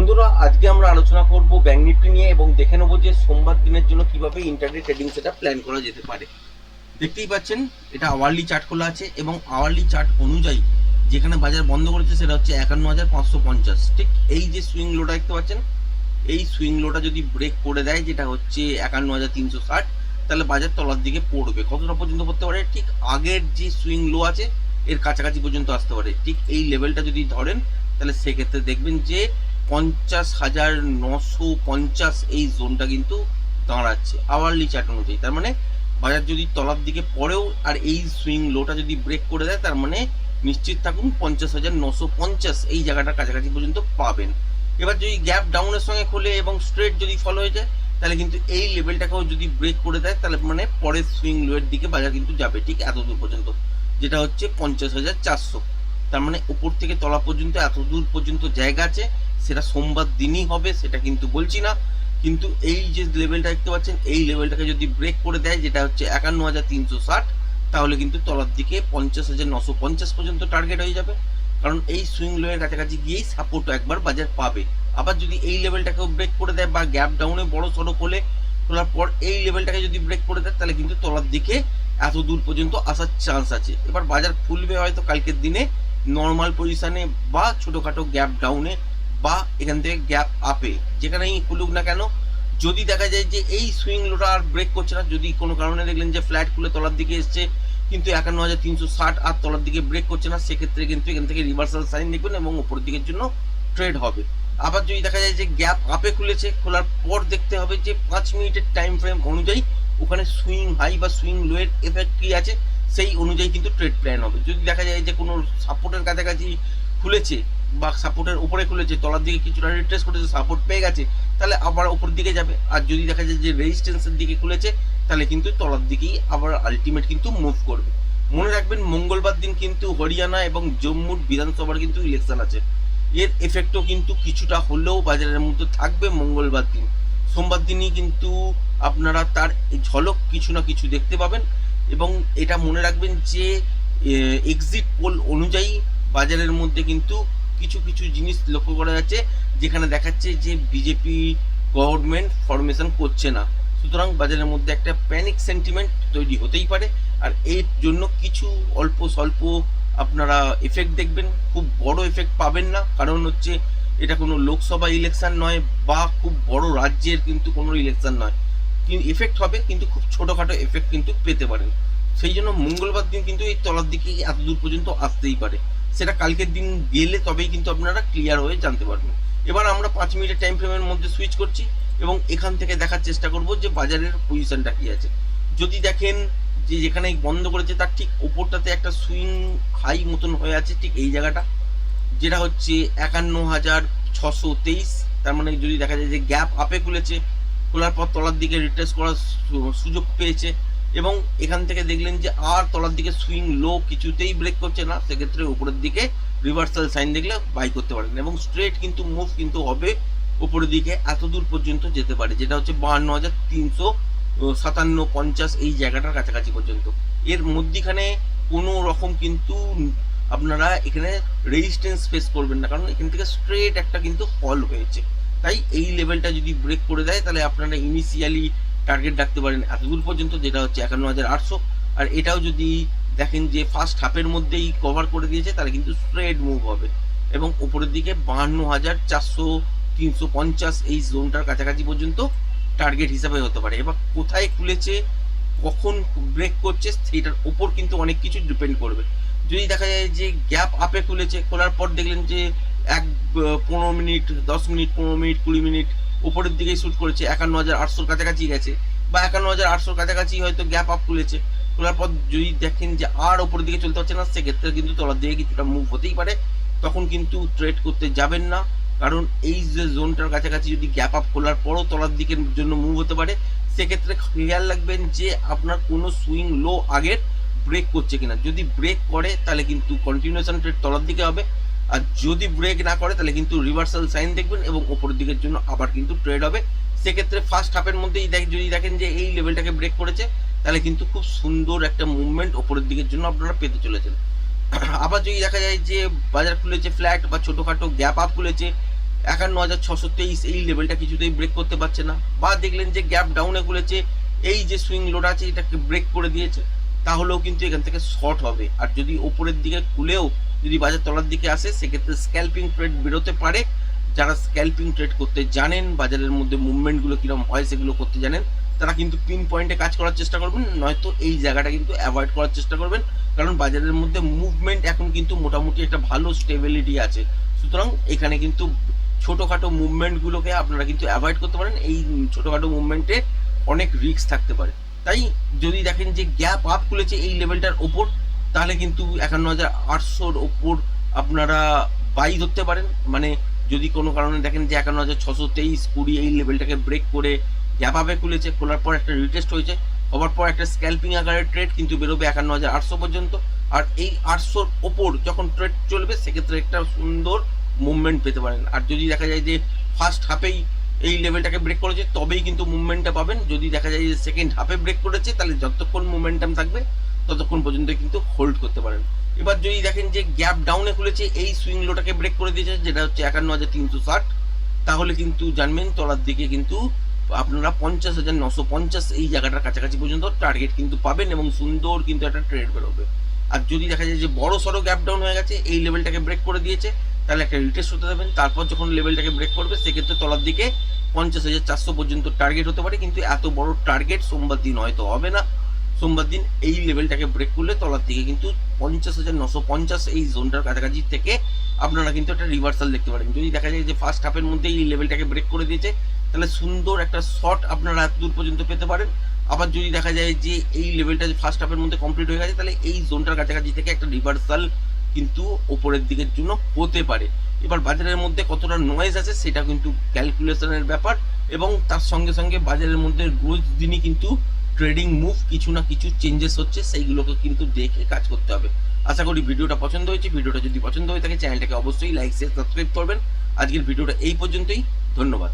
বন্ধুরা, আজকে আমরা আলোচনা করব ব্যাংক নিফটি নিয়ে এবং দেখে নেব যে সোমবার দিনের জন্য কীভাবে ইন্টারনেট ট্রেডিং সেটা প্ল্যান করা যেতে পারে। দেখতেই পাচ্ছেন, এটা আওয়ারলি চার্ট খোলা আছে এবং আওয়ারলি চার্ট অনুযায়ী যেখানে বাজার বন্ধ করেছে সেটা হচ্ছে একান্ন হাজার পাঁচশো পঞ্চাশ। ঠিক এই যে সুইং লোটা দেখতে পাচ্ছেন, এই সুইং লোটা যদি ব্রেক করে দেয়, যেটা হচ্ছে একান্ন হাজার তিনশো ষাট, তাহলে বাজার তলার দিকে পড়বে। কতটা পর্যন্ত পড়তে পারে? ঠিক আগের যে সুইং লো আছে, এর কাছাকাছি পর্যন্ত আসতে পারে। ঠিক এই লেভেলটা যদি ধরেন, তাহলে সেক্ষেত্রে দেখবেন যে পঞ্চাশ হাজার নশো পঞ্চাশ এই জোনটা কিন্তু দাঁড়াচ্ছে আওয়ারলি চার্ট অনুযায়ী। তার মানে বাজার যদি তলার দিকে পড়েও আর এই সুইং লোটা যদি ব্রেক করে দেয়, তার মানে নিশ্চিত থাকুন পঞ্চাশ হাজার নশো পঞ্চাশ এই জায়গাটা কাছাকাছি পর্যন্ত পাবেন। এবার যদি গ্যাপ ডাউনের সঙ্গে খোলে এবং স্ট্রেট যদি ফলো হয়ে যায়, তাহলে কিন্তু এই লেভেলটাকেও যদি ব্রেক করে দেয়, তাহলে মানে পরের সুইং লোয়ের দিকে বাজার কিন্তু যাবে ঠিক এত দূর পর্যন্ত, যেটা হচ্ছে পঞ্চাশ হাজার চারশো। তার মানে উপর থেকে তলা পর্যন্ত এত দূর পর্যন্ত জায়গা আছে। সেটা সোমবার দিনই হবে, সেটা কিন্তু বলছি না। কিন্তু এই যে লেভেলটা দেখতে পাচ্ছেন, এই লেভেলটাকে যদি ব্রেক করে দেয়, যেটা হচ্ছে একান্ন হাজার তিনশো ষাট, তাহলে কিন্তু তলার দিকে পঞ্চাশ হাজার নশো পঞ্চাশ পর্যন্ত টার্গেট হয়ে যাবে। কারণ এই সুইং লোয়ের কাছাকাছি গিয়েই সাপোর্ট একবার বাজার পাবে। আবার যদি এই লেভেলটাকেও ব্রেক করে দেয় বা গ্যাপ ডাউনে বড় সড়ো খোলে, খোলার পর এই লেভেলটাকে যদি ব্রেক করে দেয়, তাহলে কিন্তু তলার দিকে এত দূর পর্যন্ত আসার চান্স আছে। এবার বাজার খুলবে হয়তো কালকের দিনে নর্মাল পজিশনে বা ছোটোখাটো গ্যাপ ডাউনে বা এখান থেকে গ্যাপ আপে যেখানেই খুলুক না কেন, যদি দেখা যায় যে এই সুইং লোটা আর ব্রেক করছে না, যদি কোনো কারণে দেখলেন যে ফ্ল্যাট খুলে তলার দিকে এসছে, কিন্তু একান্ন হাজার তিনশো ষাট আর তলার দিকে ব্রেক করছে না, সেক্ষেত্রে কিন্তু এখান থেকে রিভার্সাল সাইন দেখবেন এবং উপরের দিকের জন্য ট্রেড হবে। আবার যদি দেখা যায় যে গ্যাপ আপে খুলেছে, খোলার পর দেখতে হবে যে পাঁচ মিনিটের টাইম ফ্রেম অনুযায়ী ওখানে সুইং হাই বা সুইং লোয়ের এফেক্ট কি আছে, সেই অনুযায়ী কিন্তু ট্রেড প্ল্যান হবে। যদি দেখা যায় যে কোনো সাপোর্টের কাছাকাছি খুলেছে বা সাপোর্টের উপরে খুলেছে তলার দিকে কিছুটা রিট্রেস করেছে সাপোর্ট পেয়ে গেছে, তাহলে আবার উপর দিকে যাবে। আর যদি দেখা যায় যে রেজিস্ট্যান্সের দিকে খুলেছে, তাহলে কিন্তু তলার দিকেই আবার আলটিমেট কিন্তু মুভ করবে। মনে রাখবেন, মঙ্গলবার দিন কিন্তু হরিয়ানা এবং জম্মুর বিধানসভার কিন্তু ইলেকশন আছে। এর এফেক্টও কিন্তু কিছুটা হলেও বাজারের মধ্যে থাকবে মঙ্গলবার দিন। সোমবার দিনই কিন্তু আপনারা তার ঝলক কিছু না কিছু দেখতে পাবেন এবং এটা মনে রাখবেন যে এক্সিট পোল অনুযায়ী বাজারের মধ্যে কিন্তু কিছু কিছু জিনিস লক্ষ্য করা যাচ্ছে, যেখানে দেখাচ্ছে যে বিজেপি গভর্নমেন্ট ফরমেশন করছে না। সুতরাং বাজারের মধ্যে একটা প্যানিক সেন্টিমেন্ট তৈরি হতেই পারে, আর এর জন্য কিছু অল্প স্বল্প আপনারা এফেক্ট দেখবেন। খুব বড় এফেক্ট পাবেন না, কারণ হচ্ছে এটা কোনো লোকসভা ইলেকশন নয় বা খুব বড় রাজ্যের কিন্তু কোনো ইলেকশন নয়। কিন্তু এফেক্ট হবে, কিন্তু খুব ছোটোখাটো এফেক্ট কিন্তু পেতে পারেন। সেই জন্য মঙ্গলবার দিন কিন্তু এই তলার দিকে এত দূর পর্যন্ত আসতেই পারে। সেটা কালকের দিন গেলে তবেই কিন্তু আপনারা ক্লিয়ার হয়ে জানতে পারবেন। এবার আমরা পাঁচ মিনিটের টাইম ফ্রেমের মধ্যে সুইচ করছি এবং এখান থেকে দেখার চেষ্টা করব যে বাজারের পজিশনটা কি আছে। যদি দেখেন যে যেখানে বন্ধ করেছে তার ঠিক ওপরটাতে একটা সুইং হাই মতন হয়ে আছে ঠিক এই জায়গাটা, যেটা হচ্ছে একান্ন হাজার ছশো তেইশ। তার মানে যদি দেখা যায় যে গ্যাপ আপে খুলেছে, খোলার পর তলার দিকে রিট্রেস করার সুযোগ পেয়েছে এবং এখান থেকে দেখলেন যে আর তলার দিকে সুইং লো কিছুতেই ব্রেক করছে না, সেক্ষেত্রে উপরের দিকে রিভার্সাল সাইন দেখলে বাই করতে পারেন এবং স্ট্রেট কিন্তু মুভ কিন্তু হবে উপরের দিকে এত দূর পর্যন্ত যেতে পারে, যেটা হচ্ছে বাহান্ন হাজার তিনশো সাতান্ন পঞ্চাশ এই জায়গাটার কাছাকাছি পর্যন্ত। এর মধ্যিখানে কোনো রকম কিন্তু আপনারা এখানে রেজিস্ট্যান্স ফেস করবেন না, কারণ এখান থেকে স্ট্রেট একটা কিন্তু ফল হয়েছে। তাই এই লেভেলটা যদি ব্রেক করে দেয়, তাহলে আপনারা ইনিশিয়ালি টার্গেট রাখতে পারেন এত দূর পর্যন্ত, যেটা হচ্ছে একান্ন হাজার আটশো। আর এটাও যদি দেখেন যে ফার্স্ট হাফের মধ্যেই কভার করে দিয়েছে, তাহলে কিন্তু স্ট্রেট মুভ হবে। এবং উপরের দিকে বাহান্ন হাজার চারশো তিনশো পঞ্চাশ এই জোনটার কাছাকাছি পর্যন্ত টার্গেট হিসাবে হতে পারে। এবার কোথায় খুলেছে, কখন ব্রেক করছে সেটার ওপর কিন্তু অনেক কিছু ডিপেন্ড করবে। যদি দেখা যায় যে গ্যাপ আপে খুলেছে, খোলার পর দেখলেন যে এক পনেরো মিনিট, দশ মিনিট, পনেরো মিনিট, কুড়ি মিনিট উপরের দিকেই শ্যুট করেছে, একান্ন হাজার আটশোর কাছাকাছি গেছে বা একান্ন হাজার আটশোর কাছাকাছি হয়তো গ্যাপ আপ খুলেছে। খোলার পর যদি দেখেন যে আর উপরের দিকে চলতে হচ্ছে না, সেক্ষেত্রে কিন্তু তলার দিকে কিছুটা মুভ হতেই পারে। তখন কিন্তু ট্রেড করতে যাবেন না, কারণ এই যে জোনটার কাছাকাছি যদি গ্যাপ আপ খোলার পরও তলার দিকের জন্য মুভ হতে পারে, সেক্ষেত্রে খেয়াল রাখবেন যে আপনার কোনো সুইং লো আগের ব্রেক করছে কিনা। যদি ব্রেক করে, তাহলে কিন্তু কন্টিনিউশন ট্রেড তলার দিকে হবে। আর যদি ব্রেক না করে, তাহলে কিন্তু রিভার্সাল সাইন দেখবেন এবং ওপরের দিকের জন্য আবার কিন্তু ট্রেড হবে। সেক্ষেত্রে ফার্স্ট হাফের মধ্যেই দেখ, যদি দেখেন যে এই লেভেলটাকে ব্রেক করেছে, তাহলে কিন্তু খুব সুন্দর একটা মুভমেন্ট ওপরের দিকের জন্য আপনারা পেতে চলেছেন। আবার যদি দেখা যায় যে বাজার খুলেছে ফ্ল্যাট বা ছোটোখাটো গ্যাপ আপ খুলেছে, একান্ন হাজার ছশো তেইশ এই লেভেলটা কিছুতেই ব্রেক করতে পারছে না। বা দেখলেন যে গ্যাপ ডাউনে খুলেছে, এই যে সুইং লোড আছে এটাকে ব্রেক করে দিয়েছে, তাহলেও কিন্তু এখান থেকে শর্ট হবে। আর যদি ওপরের দিকে খুলেও যদি বাজার তলার দিকে আসে, সেক্ষেত্রে স্ক্যাল্পিং ট্রেড বেরোতে পারে। যারা স্ক্যাল্পিং ট্রেড করতে জানেন, বাজারের মধ্যে মুভমেন্টগুলো কীরকম হয়, সেগুলো করতে জানেন, তারা কিন্তু পিন পয়েন্টে কাজ করার চেষ্টা করবেন, নয়তো এই জায়গাটা কিন্তু অ্যাভয়েড করার চেষ্টা করবেন, কারণ বাজারের মধ্যে মুভমেন্ট এখন কিন্তু মোটামুটি একটা ভালো স্টেবিলিটি আছে। সুতরাং এখানে কিন্তু ছোটোখাটো মুভমেন্টগুলোকে আপনারা কিন্তু অ্যাভয়েড করতে পারেন, এই ছোটোখাটো মুভমেন্টে অনেক রিস্ক থাকতে পারে। তাই যদি দেখেন যে গ্যাপ আপ খুলেছে এই লেভেলটার ওপর তাহলে কিন্তু একান্ন হাজার আটশোর ওপর আপনারা বাই ধরতে পারেন। মানে যদি কোনো কারণে দেখেন যে একান্ন হাজার ছশো তেইশ কুড়ি এই লেভেলটাকে ব্রেক করে গ্যাপ আপে খুলেছে, খোলার পর একটা রিটেস্ট হয়েছে হবার পর একটা স্ক্যাল্পিং আকারের ট্রেড কিন্তু বেরোবে একান্ন হাজার আটশো পর্যন্ত। আর এই আটশোর ওপর যখন ট্রেড চলবে, সেক্ষেত্রে একটা সুন্দর মুভমেন্ট পেতে পারেন। আর যদি দেখা যায় যে ফার্স্ট হাফেই এই লেভেলটাকে ব্রেক করেছে, তবেই কিন্তু মুভমেন্টটা পাবেন। যদি দেখা যায় যে সেকেন্ড হাফে ব্রেক করেছে, তাহলে যতক্ষণ মুভমেন্টাম থাকবে ততক্ষণ পর্যন্ত কিন্তু হোল্ড করতে পারেন। এবার যদি দেখেন যে গ্যাপ ডাউনে খুলেছে, এই সুইং লোটাকে ব্রেক করে দিয়েছে, যেটা হচ্ছে একান্ন হাজার তিনশো ষাট, তাহলে কিন্তু জানবেন তলার দিকে কিন্তু আপনারা পঞ্চাশ হাজার নশো পঞ্চাশ এই জায়গাটার কাছাকাছি পর্যন্ত টার্গেট কিন্তু পাবেন এবং সুন্দর কিন্তু একটা ট্রেড বেরোবে। আর যদি দেখা যায় যে বড় সড়ো গ্যাপ ডাউন হয়ে গেছে, এই লেভেলটাকে ব্রেক করে দিয়েছে, তাহলে একটা রিটেস্ট হতে দেবেন। তারপর যখন লেভেলটাকে ব্রেক করবে, সেক্ষেত্রে তলার দিকে পঞ্চাশ হাজার চারশো পর্যন্ত টার্গেট হতে পারে, কিন্তু এত বড় টার্গেট সোমবার দিন হয়তো হবে না। সোমবার দিন এই লেভেলটাকে ব্রেক করলে তলার দিকে কিন্তু পঞ্চাশ হাজার নশো পঞ্চাশ এই জোনটার কাছাকাছি থেকে আপনারা কিন্তু একটা রিভার্সাল দেখতে পারেন। যদি দেখা যায় যে ফার্স্ট হাফের মধ্যে এই লেভেলটাকে ব্রেক করে দিয়েছে, তাহলে সুন্দর একটা শট আপনারা এত দূর পর্যন্ত পেতে পারেন। আবার যদি দেখা যায় যে এই লেভেলটা ফার্স্ট হাফের মধ্যে কমপ্লিট হয়ে গেছে, তাহলে এই জোনটার কাছাকাছি থেকে একটা রিভার্সাল কিন্তু ওপরের দিকের জন্য হতে পারে। এবার বাজারের মধ্যে কতটা নয়েজ আছে, সেটা কিন্তু ক্যালকুলেশনের ব্যাপার এবং তার সঙ্গে সঙ্গে বাজারের মধ্যে রোজ দিনই কিন্তু ট্রেডিং মুভ কিছু না কিছু চেঞ্জেস হচ্ছে, সেইগুলোকে কিন্তু দেখে কাজ করতে হবে। আশা করি ভিডিওটা পছন্দ হয়েছে। ভিডিওটা যদি পছন্দ হয়ে থাকে, চ্যানেলটাকে অবশ্যই লাইক শেয়ার সাবস্ক্রাইব করবেন। আজকের ভিডিওটা এই পর্যন্তই। ধন্যবাদ।